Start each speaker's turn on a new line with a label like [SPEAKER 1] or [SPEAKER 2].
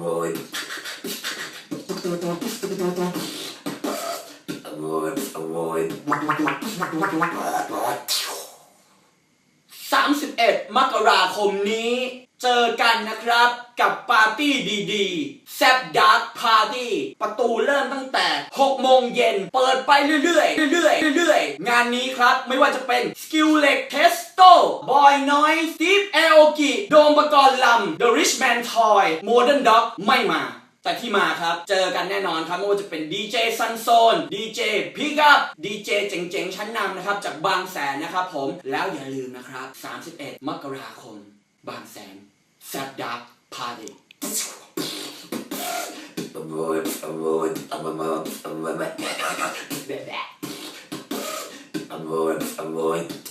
[SPEAKER 1] Avoid. Avoid. Avoid.
[SPEAKER 2] 31 มกราคมนี้ เจอกันนะครับกับปาร์ตี้ดีๆแซบดาร์ p พาร์ตี้ประตูเริ่มตั้งแต่ 6 โมงเย็น เปิดไปเรื่อยๆ เรื่อยๆ เรื่อยๆ งานนี้ครับไม่ว่าจะเป็น Skill l e g Testo Boy Noise Steve Aoki โกิโดมปกรณ์ลำ The Rich Man Toy Modern Dog ไม่มา แต่ที่มาครับ เจอกันแน่นอนครับไม่ว่าจะเป็น DJ เจซันโซนดีเจพิ DJ เจ๋งๆ ชั้นนำนะครับ จากบางแสนนะครับผมแล้วอย่าลืมนะครับ 31 มกราคม บางแสนแซดดักพาร์ตี้ I'm going.